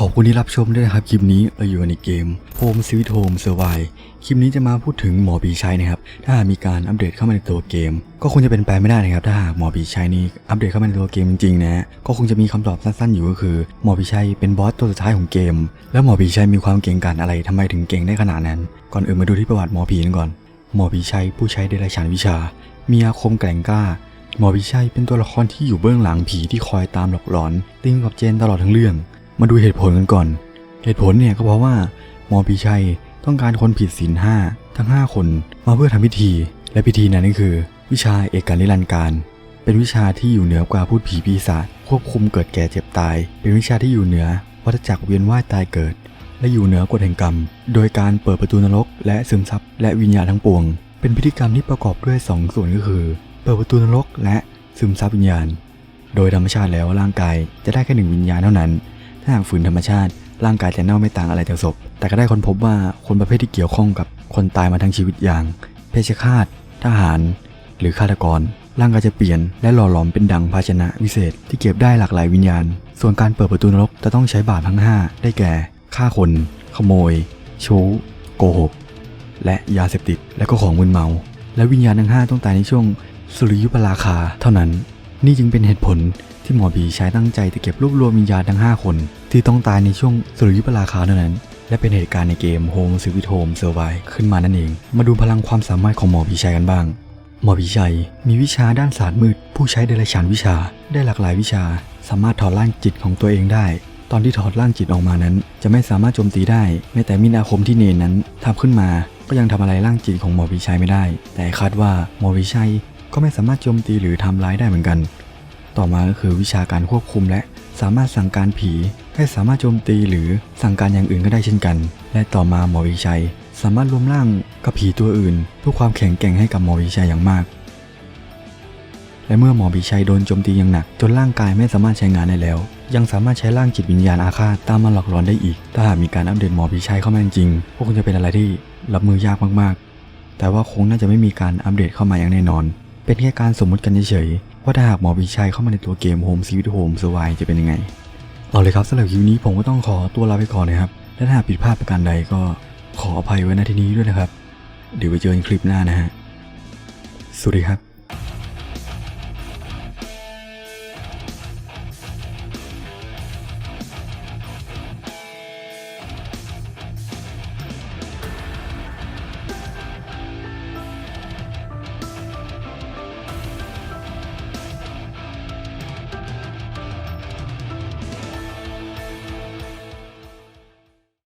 ขอบคุณที่รับชมด้วยนะครับคลิปนี้เราอยู่ในเกม Home Sweet Home Survive คลิปนี้จะมาพูดถึงหมอปีชัยนะครับ ถ้าหากมีการอัปเดตเข้ามาในตัวเกม ก็คงจะเป็นไปไม่ได้นะครับ ถ้าหากหมอปีชัยนี่อัปเดตเข้ามาในตัวเกมจริงๆนะ ก็คงจะมีคำตอบสั้นๆอยู่ก็คือ หมอปีชัยเป็นบอสตัวสุดท้ายของเกม แล้วหมอปีชัยมีความเก่งกาจอะไรทำไมถึงเก่งได้ขนาดนั้น ก่อนอื่นมาดูที่ประวัติหมอผีกันก่อน หมอปีชัยผู้ใช้เดรัจฉานวิชา มีอาคมแกร่งกล้า หมอพิชัยเป็นตัวละครที่อยู่เบื้องหลังผีที่คอยตามหลอกหลอนติงกับเจนตลอดทั้งเรื่อง มาดูเหตุผลกันก่อน เหตุผลเนี่ยก็เพราะว่าหมอพิชัยต้องการคนผิดศีลห้าทั้ง 5 คนมาเพื่อทำพิธี และพิธีนั้นก็คือ วิชาเอกการนิรันดร์การ เป็นวิชาที่อยู่เหนือกว่าพูดผีปีศาจควบคุมเกิดแก่เจ็บตาย เป็นวิชาที่อยู่เหนือวัฏจักรเวียนว่ายตายเกิด และอยู่เหนือกฎแห่งกรรม โดยการเปิดประตูนรก และซึมซับและวิญญาณทั้งปวง เป็นพิธีกรรมที่ประกอบด้วย 2 ส่วนก็คือ เปิดประตูนรกและซึมซับวิญญาณ โดยธรรมชาติแล้วร่างกายจะได้แค่หนึ่งวิญญาณเท่านั้น ถ้าหากฝืนธรรมชาติ ร่างกายจะเน่าไม่ต่างอะไรจากศพ แต่ก็ได้ค้นพบว่าคนประเภทที่เกี่ยวข้องกับคนตายมาทั้งชีวิตอย่าง เพชฌฆาต ทหาร หรือฆาตกร ร่างกายจะเปลี่ยนและหล่อหลอมเป็นดังภาชนะวิเศษ ที่เก็บได้หลากหลายวิญญาณ ส่วนการเปิดประตูนรกจะต้องใช้บาปทั้ง 5 ได้แก่ ฆ่าคน ขโมย ชู้ โกหก และยาเสพติด และก็ของมึนเมา และวิญญาณทั้ง 5 ต้องตายในช่วงสุริยุปราคาเท่านั้น นี่จึงเป็นเหตุผลที่หมอบีใช้ตั้งใจจะเก็บรวบรวมวิญญาณทั้ง 5 คน ที่ต้องตายในช่วงสุริยุปราคาเท่านั้น และเป็นเหตุการณ์ในเกม Home Sweet Home Survive ขึ้นมานั่นเอง มาดูพลังความสามารถของหมอบีชัยกันบ้าง หมอบีชัยมีวิชาด้านศาสตร์มืด ผู้ใช้เดรัจฉานวิชา ได้หลากหลายวิชา สามารถถอดร่างจิตของตัวเองได้ ตอนที่ถอดร่างจิตออกมานั้น จะไม่สามารถโจมตีได้แม้แต่มินาคมที่เนนนั้นทำขึ้นมาก็ยังทำอะไรร่างจิตของหมอวิชัยไม่ได้ แต่คาดว่าหมอวิชัย ก็ไม่สามารถโจมตีหรือทำร้ายได้เหมือนกัน ต่อมาก็คือวิชาการควบคุมและสามารถสั่งการผีให้สามารถโจมตีหรือสั่งการอย่างอื่นก็ได้เช่นกัน และต่อมาหมอวิชัย สามารถรวมร่างกับผีตัวอื่นเพื่อความแข็งแกร่งให้กับหมอวิชัยอย่างมาก และเมื่อหมอวิชัยโดนโจมตีอย่างหนัก จนร่างกายไม่สามารถใช้งานได้แล้ว ยังสามารถใช้ร่างจิตวิญญาณอาฆาตตามมาหลอกหลอนได้อีก ถ้าหากมีการอัปเดตหมอวิชัยเข้ามาจริงๆก็คงจะเป็นอะไรที่รับมือยากมากๆ แต่ว่าคงน่าจะไม่มีการอัปเดตเข้ามาอย่างแน่นอน เป็นแค่การสมมุติกันเฉยๆ ว่าถ้าหากหมอวิชัยเข้ามาในตัวเกม Home Sweet Home Survive จะเป็นยังไง เอาเลยครับสำหรับคลิปนี้ผมก็ต้องขอตัวลาไปก่อนนะครับ และถ้าผิดพลาดประการใดก็ขออภัยไว้ณที่นี้ด้วยนะครับ เดี๋ยวไปเจอกันคลิปหน้านะฮะ สวัสดีครับ